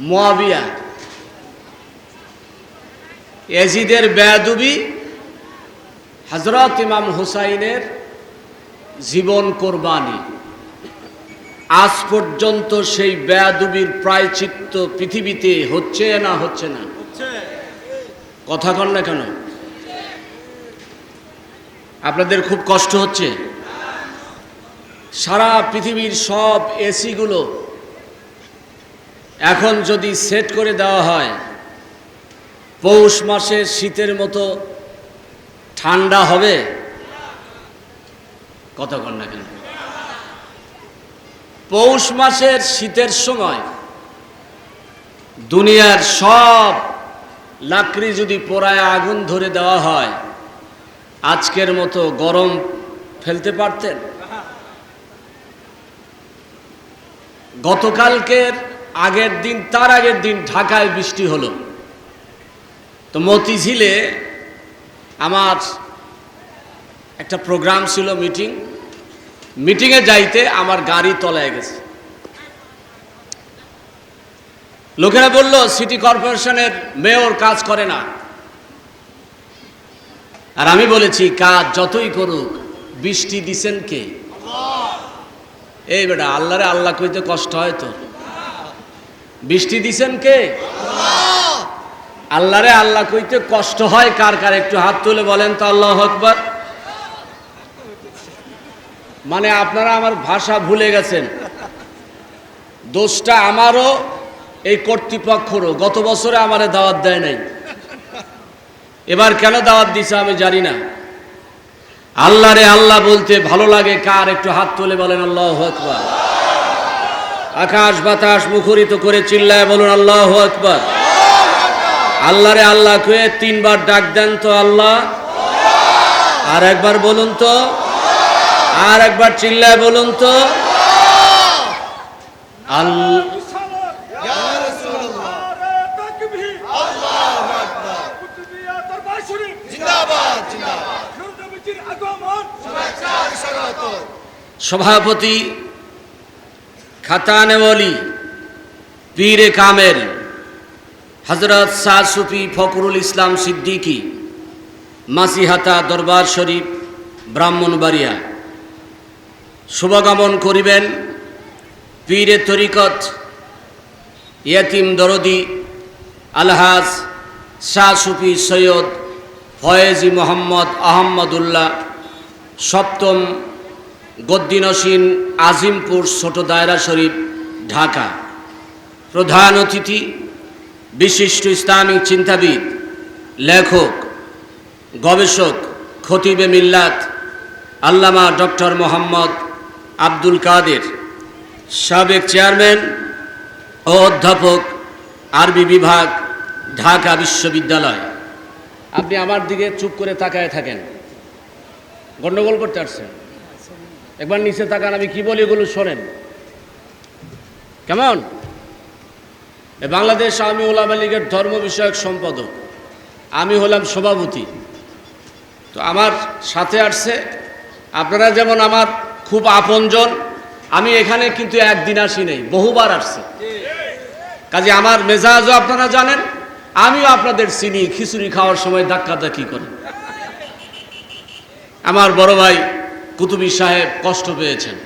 মোয়াবিয়া। এজিদের বেয়াদুবি হজরত ইমাম হুসাইনের জীবন কোরবানি। আজ পর্যন্ত সেই বেয়াদুবির প্রায়চিত্ত পৃথিবীতে হচ্ছে না হচ্ছে না? কথা কন না কেন? আপনাদের খুব কষ্ট হচ্ছে। সারা পৃথিবীর সব এসিগুলো এখন যদি সেট করে দেওয়া হয়, পৌষ মাসে শীতের মতো ঠান্ডা হবে? কতক্ষণ না কেন? পৌষ মাসের শীতের সময় দুনিয়ার সব লাকড়ি যদি পোড়ায়, আগুন ধরে দেওয়া হয়, আজকের মতো গরম ফেলতে পারতেন? গতকালকের আগের দিন তার আগের দিন ঢাকায় বৃষ্টি হলো। তো মতিঝিলে আমার একটা প্রোগ্রাম ছিল মিটিং। মিটিংয়ে যাইতে আমার গাড়ি তলায় গেছে। লোকেরা বলল সিটি কর্পোরেশনের মেয়র কাজ করে না। আর আমি বলেছি কাজ যতই করুক বৃষ্টি দিছেন কে? এই বেটা আল্লাহরে আল্লাহ কইতে কষ্ট হয় তো। বৃষ্টি দিছেন কে? আল্লাহরে আল্লাহ কইতে কষ্ট হয় কার কার? একটু হাত তুলে বলেন তো আল্লাহ আকবর। মানে আপনারা আমার ভাষা ভুলে গেছেন। দোষটা আমারও, এই কর্তৃপক্ষরও। গত বছরে আমারে দাওয়াত দেয় নাই। এবার কেন দাওয়াত দিছে আমি জানি না। আল্লাহরে আল্লাহ বলতে ভালো লাগে কার? একটু হাত তুলে বলেন আল্লাহ আকবর। আকাশ বাতাস মুখরিত করে চিল্লায় বলুন, আল্লাহ আকবর। আল্লাহরে আল্লাহ কয়ে তিনবার ডাক দেন তো আল্লাহ। আর একবার বলুন তো। আর একবার চিল্লায় বলুন তো। আল্লাহ সভাপতি খাতানেওয়ালি পীরে কামেল হজরত শাহ সুফি ফকরুল ইসলাম সিদ্দিকী, মাসিহাতা দরবার শরীফ, ব্রাহ্মণবাড়িয়া। শুভকামন করিবেন পীরে তরিকত, ইয়াতিম দরদি, আলহাজ শাহ সুফি সৈয়দ ফয়েজি মোহাম্মদ আহম্মদুল্লাহ সপ্তম গদ্দিনসীন আজিমপুর ছোট দায়রা শরীফ, ঢাকা। প্রধান অতিথি, বিশিষ্ট ইসলামিক চিন্তাবিদ, লেখক, গবেষক, খতিবে মিল্লাত, আল্লামা ডক্টর মোহাম্মদ আব্দুল কাদের, সাবেক চেয়ারম্যান ও অধ্যাপক, আরবি বিভাগ, ঢাকা বিশ্ববিদ্যালয়। আপনি আমার দিকে চুপ করে তাকায় থাকেন। গণ্ডগোল করতে আসছেন। একবার নিচে তাকান, আমি কি বলি এগুলো শোনেন। কেমন? বাংলাদেশ আওয়ামী ওলামা লীগের ধর্ম বিষয়ক সম্পাদক। আমি হলাম সভাপতি। তো আমার সাথে আসছে, আপনারা যেমন আমার খুব আপনজন, আমি এখানে কিন্তু একদিন আসি নেই, বহুবার আসছি। কাজে আমার মেজাজও আপনারা জানেন, আমিও আপনাদের চিনি, খিচুড়ি খাওয়ার সময় ধাক্কাধাক্কি করি। আমার বড় ভাই কুতুবী সাহেব কষ্ট পেয়েছেন।